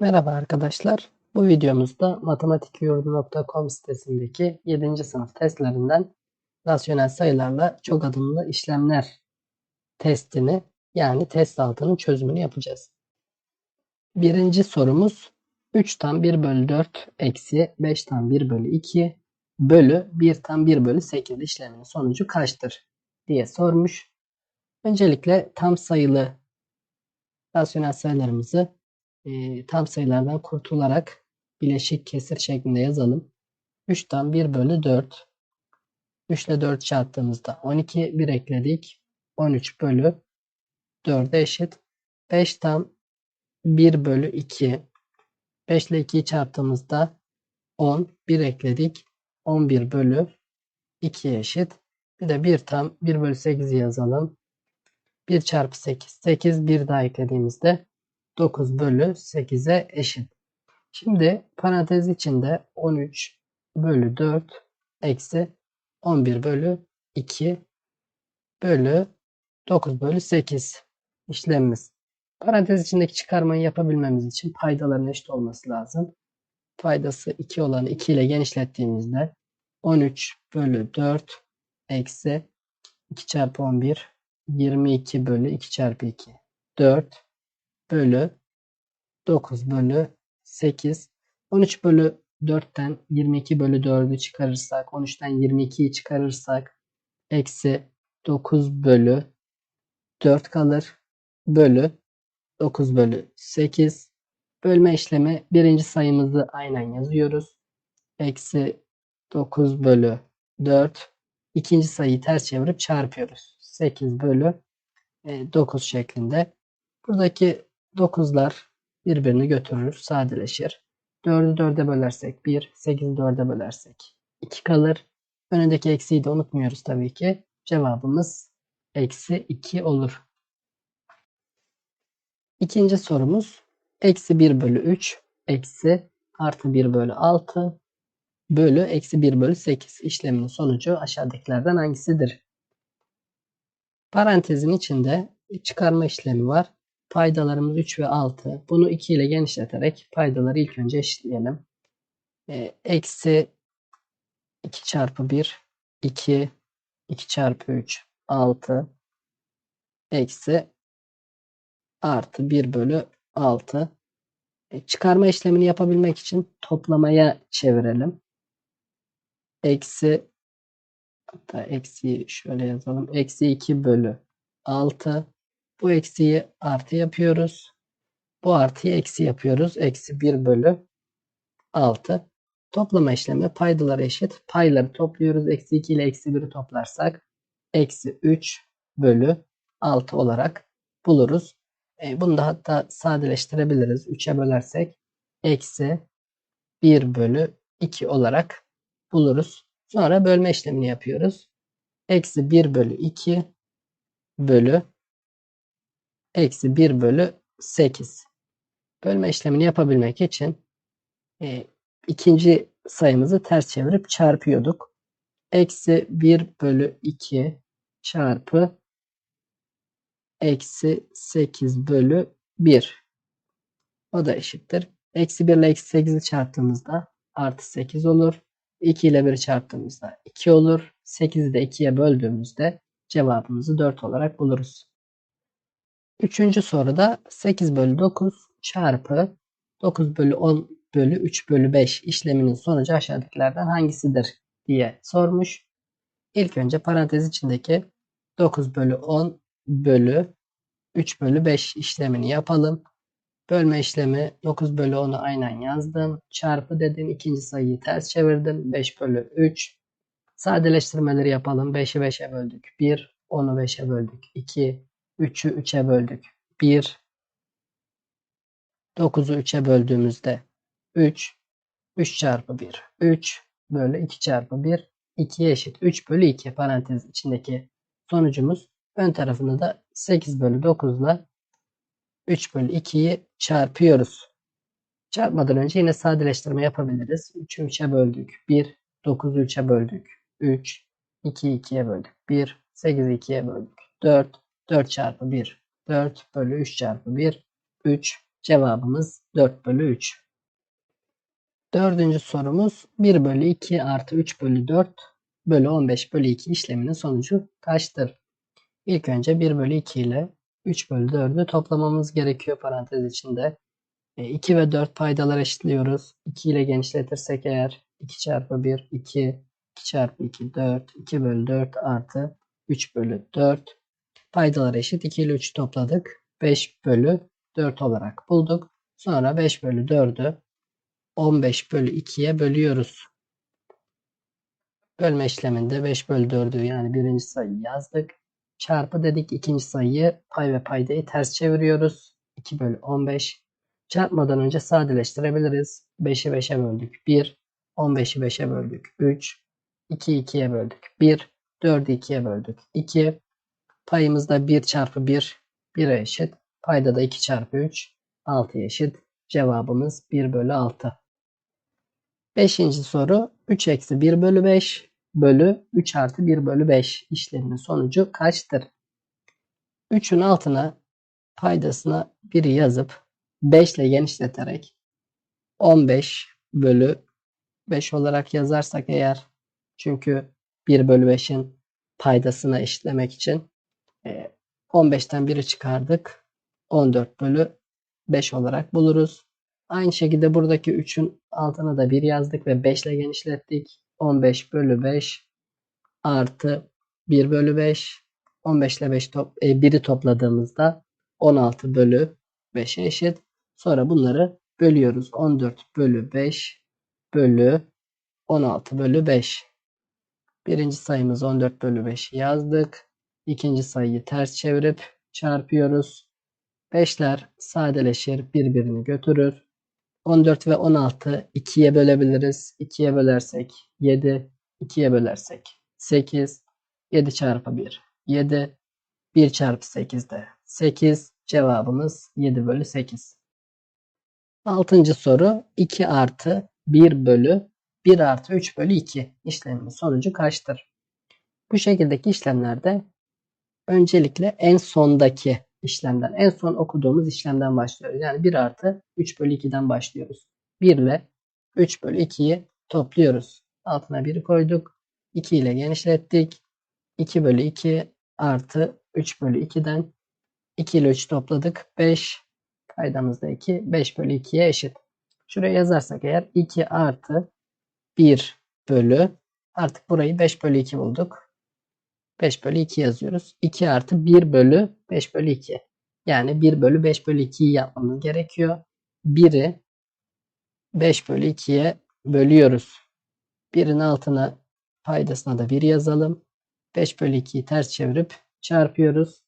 Merhaba arkadaşlar. Bu videomuzda matematikyurdu.com sitesindeki 7. sınıf testlerinden rasyonel sayılarla çok adımlı işlemler testini yani test altının çözümünü yapacağız. Birinci sorumuz 3 tam 1 bölü 4 eksi 5 tam 1 bölü 2 bölü 1 tam 1 bölü 8 işleminin sonucu kaçtır diye sormuş. Öncelikle tam sayılı rasyonel sayılarımızı e, tam sayılardan kurtularak bileşik kesir şeklinde yazalım. 3'ten 1 bölü 4. 3 ile 4 çarptığımızda 12. 1 ekledik. 13 bölü 4'e eşit. 5 tam 1 bölü 2. 5 ile 2'yi çarptığımızda 10. 1 ekledik. 11 bölü 2'ye eşit. Bir de 1 tam 1 bölü 8'i yazalım. 1 çarpı 8. 8 1 daha eklediğimizde 9 bölü 8'e eşit. Şimdi parantez içinde 13 bölü 4 eksi 11 bölü 2 bölü 9 bölü 8 işlemimiz. Parantez içindeki çıkarmayı yapabilmemiz için paydaların eşit olması lazım. Paydası 2 olanı 2 ile genişlettiğimizde 13 bölü 4 eksi 2 çarpı 11 22 bölü 2 çarpı 2 4 bölü 9 bölü 8. 13 bölü 4'ten 22 bölü 4'ü çıkarırsak 13'ten 22'yi çıkarırsak eksi 9 bölü 4 kalır. Bölü 9 bölü 8. Bölme işlemi birinci sayımızı aynen yazıyoruz. Eksi 9 bölü 4. İkinci sayıyı ters çevirip çarpıyoruz. 8 bölü 9 e, şeklinde. Buradaki 9'lar birbirini götürür, sadeleşir. 4'ü 4'e bölersek 1, 8'i 4'e bölersek 2 kalır. Önündeki eksiği de unutmuyoruz tabii ki. Cevabımız eksi 2 olur. İkinci sorumuz eksi 1 bölü 3 eksi artı 1 bölü 6 bölü eksi 1 bölü 8 işleminin sonucu aşağıdakilerden hangisidir? Parantezin içinde çıkarma işlemi var. Paydalarımız 3 ve 6. Bunu 2 ile genişleterek paydaları ilk önce eşitleyelim. E, eksi 2 çarpı 1 2 2 çarpı 3 6 eksi artı 1 bölü 6 e, çıkarma işlemini yapabilmek için toplamaya çevirelim. Eksi hatta eksi şöyle yazalım. Eksi 2 bölü 6 bu eksiyi artı yapıyoruz. Bu artıyı eksi yapıyoruz. Eksi 1 bölü 6. Toplama işlemi paydalar eşit. Payları topluyoruz. Eksi 2 ile eksi 1'i toplarsak eksi 3 bölü 6 olarak buluruz. E, bunu da hatta sadeleştirebiliriz. 3'e bölersek eksi 1 bölü 2 olarak buluruz. Sonra bölme işlemini yapıyoruz. Eksi 1 bölü 2 bölü eksi 1 bölü 8. Bölme işlemini yapabilmek için e, ikinci sayımızı ters çevirip çarpıyorduk. Eksi 1 bölü 2 çarpı eksi 8 bölü 1. O da eşittir. Eksi 1 ile eksi 8'i çarptığımızda artı 8 olur. 2 ile 1'i çarptığımızda 2 olur. 8'i de 2'ye böldüğümüzde cevabımızı 4 olarak buluruz. Üçüncü soruda 8 bölü 9 çarpı 9 bölü 10 bölü 3 bölü 5 işleminin sonucu aşağıdakilerden hangisidir diye sormuş. İlk önce parantez içindeki 9 bölü 10 bölü 3 bölü 5 işlemini yapalım. Bölme işlemi 9 bölü 10'u aynen yazdım. Çarpı dedim. ikinci sayıyı ters çevirdim. 5 bölü 3. Sadeleştirmeleri yapalım. 5'i 5'e böldük. 1. 10'u 5'e böldük. 2. 3'ü 3'e böldük. 1. 9'u 3'e böldüğümüzde 3. 3 çarpı 1. 3 bölü 2 çarpı 1. 2'ye eşit. 3 bölü 2 parantez içindeki sonucumuz. Ön tarafını da 8 bölü 9 ile 3 bölü 2'yi çarpıyoruz. Çarpmadan önce yine sadeleştirme yapabiliriz. 3'ü 3'e böldük. 1. 9'u 3'e böldük. 3. 2'yi 2'ye böldük. 1. 8'i 2'ye böldük. 4. 4 çarpı 1 4 bölü 3 çarpı 1 3 Cevabımız 4 bölü 3. Dördüncü sorumuz 1 bölü 2 artı 3 bölü 4 bölü 15 bölü 2 işleminin sonucu kaçtır? İlk önce 1 bölü 2 ile 3 bölü 4'ü toplamamız gerekiyor parantez içinde. 2 E, ve 4 paydalar eşitliyoruz. 2 ile genişletirsek eğer 2 çarpı 1 2 2 çarpı 2 4 2 bölü 4 artı 3 bölü 4 paydalar eşit 2 ile 3'ü topladık. 5 bölü 4 olarak bulduk. Sonra 5 bölü 4'ü 15 bölü 2'ye bölüyoruz. Bölme işleminde 5 bölü 4'ü yani birinci sayıyı yazdık. Çarpı dedik ikinci sayıyı pay ve paydayı ters çeviriyoruz. 2 bölü 15. Çarpmadan önce sadeleştirebiliriz. 5'i 5'e böldük 1. 15'i 5'e böldük 3. 2'yi 2'ye böldük 1. 4'ü 2'ye böldük 2. Payımızda 1 çarpı 1 1'e eşit. Payda da 2 çarpı 3 6'ya eşit. Cevabımız 1 bölü 6. Beşinci soru 3 eksi 1 bölü 5 bölü 3 artı 1 bölü 5 işleminin sonucu kaçtır? 3'ün altına paydasına 1'i yazıp 5 ile genişleterek 15 bölü 5 olarak yazarsak eğer çünkü 1 bölü 5'in paydasına eşitlemek için e, 15'ten 1'i çıkardık. 14 bölü 5 olarak buluruz. Aynı şekilde buradaki 3'ün altına da 1 yazdık ve 5 ile genişlettik. 15 bölü 5 artı 1 bölü 5. 15 ile 5 top, e, 1'i topladığımızda 16 bölü 5'e eşit. Sonra bunları bölüyoruz. 14 bölü 5 bölü 16 bölü 5. Birinci sayımız 14 bölü 5'i yazdık. İkinci sayıyı ters çevirip çarpıyoruz. 5'ler sadeleşir, birbirini götürür. 14 ve 16 2'ye bölebiliriz. 2'ye bölersek 7, 2'ye bölersek 8, 7 çarpı 1, 7, 1 çarpı 8 de 8. Cevabımız 7 bölü 8. Altıncı soru 2 artı 1 bölü 1 artı 3 bölü 2 işleminin sonucu kaçtır? Bu şekildeki işlemlerde öncelikle en sondaki işlemden, en son okuduğumuz işlemden başlıyoruz. Yani 1 artı 3 bölü 2'den başlıyoruz. 1 ile 3 bölü 2'yi topluyoruz. Altına 1'i koyduk. 2 ile genişlettik. 2 bölü 2 artı 3 bölü 2'den 2 ile 3 topladık. 5. Paydamızda 2. 5 bölü 2'ye eşit. Şuraya yazarsak eğer 2 artı 1 bölü artık burayı 5 bölü 2 bulduk. 5 bölü 2 yazıyoruz. 2 artı 1 bölü 5 bölü 2. Yani 1 bölü 5 bölü 2'yi yapmamız gerekiyor. 1'i 5 bölü 2'ye bölüyoruz. 1'in altına paydasına da 1 yazalım. 5 bölü 2'yi ters çevirip çarpıyoruz.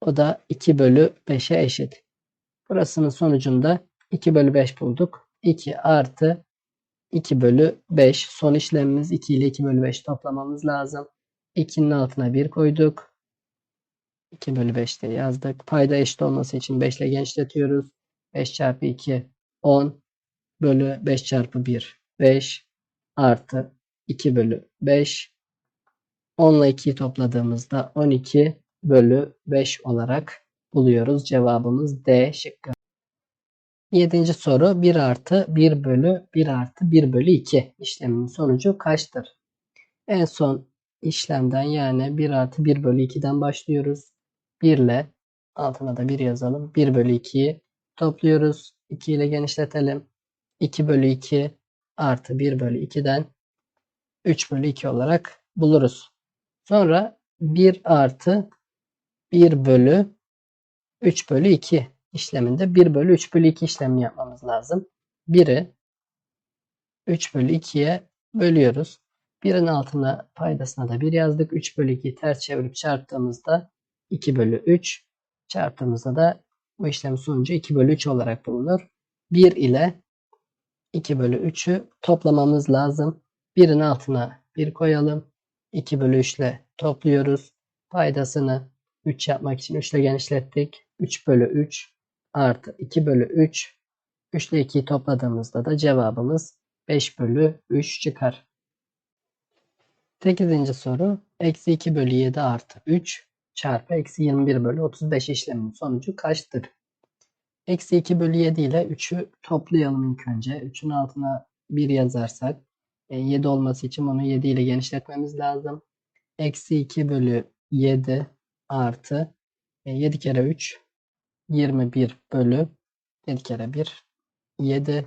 O da 2 bölü 5'e eşit. Burasının sonucunda 2 bölü 5 bulduk. 2 artı 2 bölü 5. Son işlemimiz 2 ile 2 bölü 5 toplamamız lazım. 2'nin altına 1 koyduk. 2 bölü 5 de yazdık. Payda eşit olması için 5 ile genişletiyoruz. 5 çarpı 2 10 bölü 5 çarpı 1 5 artı 2 bölü 5 10 ile 2'yi topladığımızda 12 bölü 5 olarak buluyoruz. Cevabımız D şıkkı. Yedinci soru 1 artı 1 bölü 1 artı 1 bölü 2 işleminin sonucu kaçtır? En son işlemden yani 1 artı 1 bölü 2'den başlıyoruz. 1 ile altına da 1 yazalım. 1 bölü 2'yi topluyoruz. 2 ile genişletelim. 2 bölü 2 artı 1 bölü 2'den 3 bölü 2 olarak buluruz. Sonra 1 artı 1 bölü 3 bölü 2 işleminde 1 bölü 3 bölü 2 işlemini yapmamız lazım. 1'i 3 bölü 2'ye bölüyoruz. 1'in altına paydasına da 1 yazdık. 3 bölü 2'yi ters çevirip çarptığımızda 2 bölü 3 çarptığımızda da bu işlemin sonucu 2 bölü 3 olarak bulunur. 1 ile 2 bölü 3'ü toplamamız lazım. 1'in altına 1 koyalım. 2 bölü 3 ile topluyoruz. Paydasını 3 yapmak için 3 ile genişlettik. 3 bölü 3 artı 2 bölü 3. 3 ile 2'yi topladığımızda da cevabımız 5 bölü 3 çıkar. 8. soru. Eksi 2 bölü 7 artı 3 çarpı eksi 21 bölü 35 işleminin sonucu kaçtır? Eksi 2 bölü 7 ile 3'ü toplayalım ilk önce. 3'ün altına 1 yazarsak e, 7 olması için bunu 7 ile genişletmemiz lazım. Eksi 2 bölü 7 artı e, 7 kere 3 21 bölü 7 kere 1 7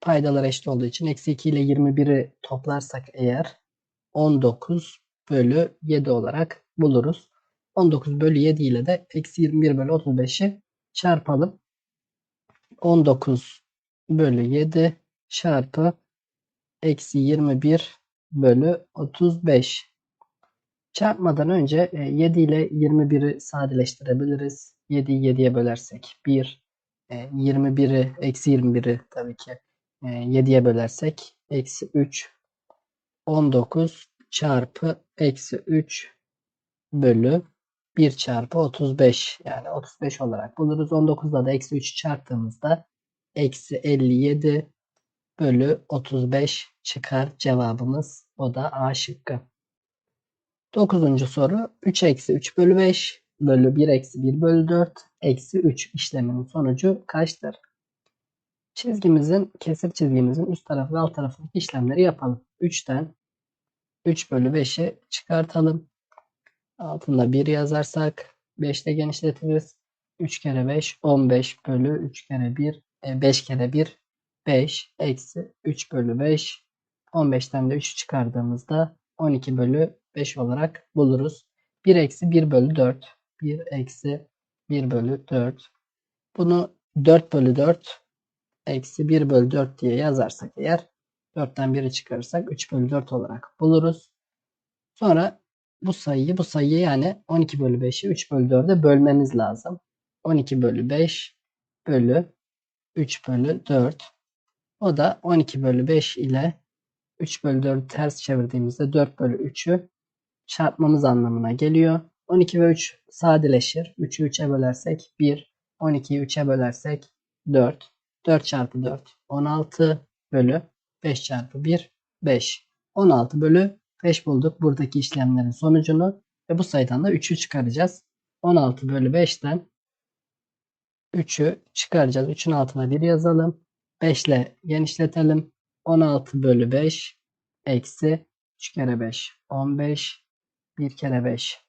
paydalar eşit olduğu için eksi 2 ile 21'i toplarsak eğer 19 bölü 7 olarak buluruz. 19 bölü 7 ile de eksi 21 bölü 35'i çarpalım. 19 bölü 7 çarpı eksi 21 bölü 35. Çarpmadan önce e, 7 ile 21'i sadeleştirebiliriz. 7'yi 7'ye bölersek 1. E, 21'i eksi 21'i tabii ki e, 7'ye bölersek eksi 3. 19 çarpı eksi 3 bölü 1 çarpı 35 yani 35 olarak buluruz. 19'da da eksi 3 çarptığımızda eksi 57 bölü 35 çıkar cevabımız. O da A şıkkı. 9. soru 3 eksi 3 bölü 5 bölü 1 eksi 1 bölü 4 eksi 3 işleminin sonucu kaçtır? Çizgimizin, kesir çizgimizin üst tarafı ve alt tarafındaki işlemleri yapalım. 3'ten 3 bölü 5'i çıkartalım. Altında 1 yazarsak 5 ile genişletiriz. 3 kere 5 15 bölü 3 kere 1 5 kere 1 5 eksi 3 bölü 5 15'ten de 3'ü çıkardığımızda 12 bölü 5 olarak buluruz. 1 eksi 1 bölü 4 1 eksi 1 bölü 4 bunu 4 bölü 4 eksi 1 bölü 4 diye yazarsak eğer 4'ten 1'i çıkarırsak 3 bölü 4 olarak buluruz. Sonra bu sayıyı bu sayıyı yani 12 bölü 5'i 3 bölü 4'e bölmemiz lazım. 12 bölü 5 bölü 3 bölü 4. O da 12 bölü 5 ile 3 bölü 4'ü ters çevirdiğimizde 4 bölü 3'ü çarpmamız anlamına geliyor. 12 ve 3 sadeleşir. 3'ü 3'e bölersek 1. 12'yi 3'e bölersek 4. 4 çarpı 4 16 bölü 5 çarpı 1 5. 16 bölü 5 bulduk buradaki işlemlerin sonucunu ve bu sayıdan da 3'ü çıkaracağız. 16 bölü 5'ten 3'ü çıkaracağız. 3'ün altına 1 yazalım. 5 ile genişletelim. 16 bölü 5 eksi 3 kere 5 15 1 kere 5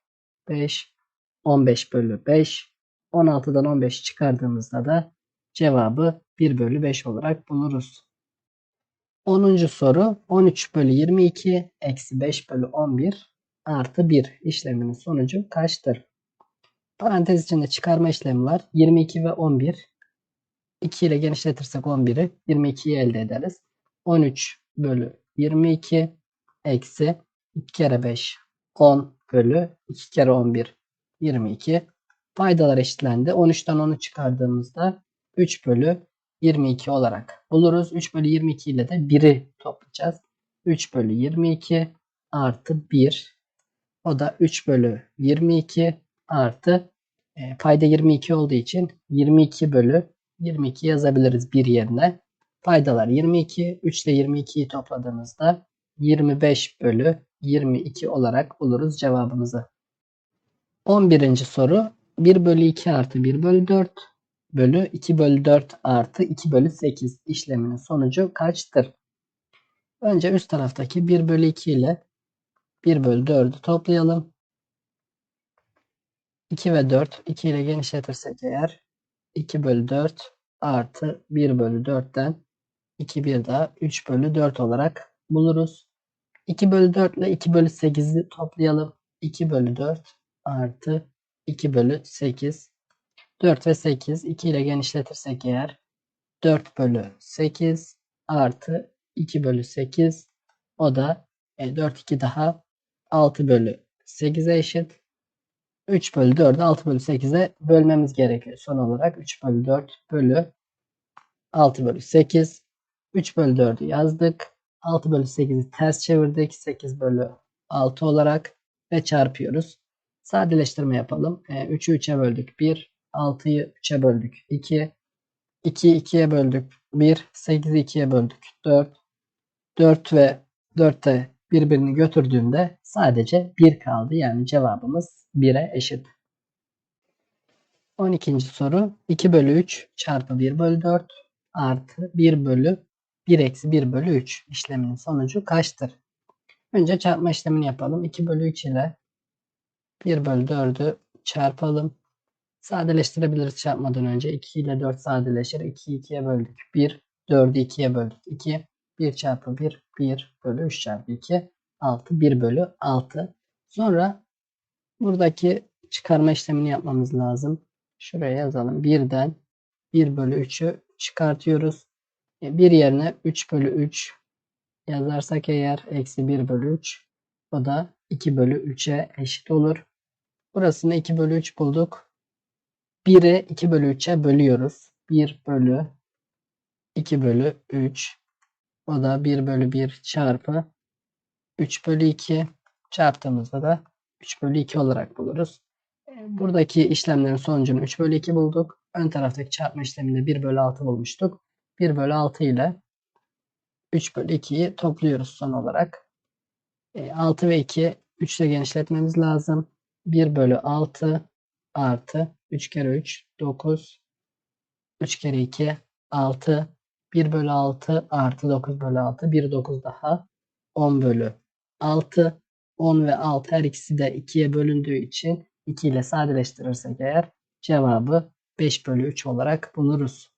5 15 bölü 5 16'dan 15 çıkardığımızda da cevabı 1 bölü 5 olarak buluruz. 10. soru 13 bölü 22 eksi 5 bölü 11 artı 1 işleminin sonucu kaçtır? Parantez içinde çıkarma işlemi var. 22 ve 11. 2 ile genişletirsek 11'i 22'yi elde ederiz. 13 bölü 22 eksi 2 kere 5 10 bölü 2 kere 11 22. Paydalar eşitlendi. 13'ten 10'u çıkardığımızda 3 bölü 22 olarak buluruz. 3 bölü 22 ile de 1'i toplayacağız. 3 bölü 22 artı 1. O da 3 bölü 22 artı e, payda 22 olduğu için 22 bölü 22 yazabiliriz bir yerine. Paydalar 22. 3 ile 22'yi topladığımızda 25 bölü 22 olarak buluruz cevabımızı. 11. soru 1 bölü 2 artı 1 bölü 4 bölü 2 bölü 4 artı 2 bölü 8 işleminin sonucu kaçtır? Önce üst taraftaki 1 bölü 2 ile 1 bölü 4'ü toplayalım. 2 ve 4 2 ile genişletirsek eğer 2 bölü 4 artı 1 bölü 4'ten 2 bir daha 3 bölü 4 olarak buluruz. 2 bölü 4 ile 2 bölü 8'i toplayalım. 2 bölü 4 artı 2 bölü 8 4 ve 8 2 ile genişletirsek eğer 4 bölü 8 artı 2 bölü 8 o da e, 4 2 daha 6 bölü 8'e eşit. 3 bölü 4'ü 6 bölü 8'e bölmemiz gerekiyor. Son olarak 3 bölü 4 bölü 6 bölü 8. 3 bölü 4'ü yazdık. 6 bölü 8'i ters çevirdik. 8 bölü 6 olarak ve çarpıyoruz. Sadeleştirme yapalım. E, 3'ü 3'e böldük 1. 6'yı 3'e böldük 2. 2'yi 2'ye böldük 1. 8'i 2'ye böldük 4. 4 ve 4 de birbirini götürdüğünde sadece 1 kaldı. Yani cevabımız 1'e eşit. 12. soru 2 bölü 3 çarpı 1 bölü 4 artı 1 bölü 1 eksi 1 bölü 3 işleminin sonucu kaçtır? Önce çarpma işlemini yapalım. 2 bölü 3 ile 1 bölü 4'ü çarpalım. Sadeleştirebiliriz çarpmadan önce. 2 ile 4 sadeleşir. 2'yi 2'ye böldük. 1. 4'ü 2'ye böldük. 2. 1 çarpı 1. 1 bölü 3 çarpı 2. 6. 1 bölü 6. Sonra buradaki çıkarma işlemini yapmamız lazım. Şuraya yazalım. 1'den 1 bölü 3'ü çıkartıyoruz. 1 yerine 3 bölü 3 yazarsak eğer eksi 1 bölü 3 o da 2 bölü 3'e eşit olur. Burasını 2 bölü 3 bulduk. 1'i 2 bölü 3'e bölüyoruz. 1 bölü 2 bölü 3 o da 1 bölü 1 çarpı 3 bölü 2 çarptığımızda da 3 bölü 2 olarak buluruz. Buradaki işlemlerin sonucunu 3 bölü 2 bulduk. Ön taraftaki çarpma işleminde 1 bölü 6 bulmuştuk. 1 bölü 6 ile 3 bölü 2'yi topluyoruz son olarak. 6 ve 2 3 ile genişletmemiz lazım. 1 bölü 6 artı 3 kere 3 9 3 kere 2 6 1 bölü 6 artı 9 bölü 6 1 9 daha 10 bölü 6 10 ve 6 her ikisi de 2'ye bölündüğü için 2 ile sadeleştirirsek eğer cevabı 5 bölü 3 olarak buluruz.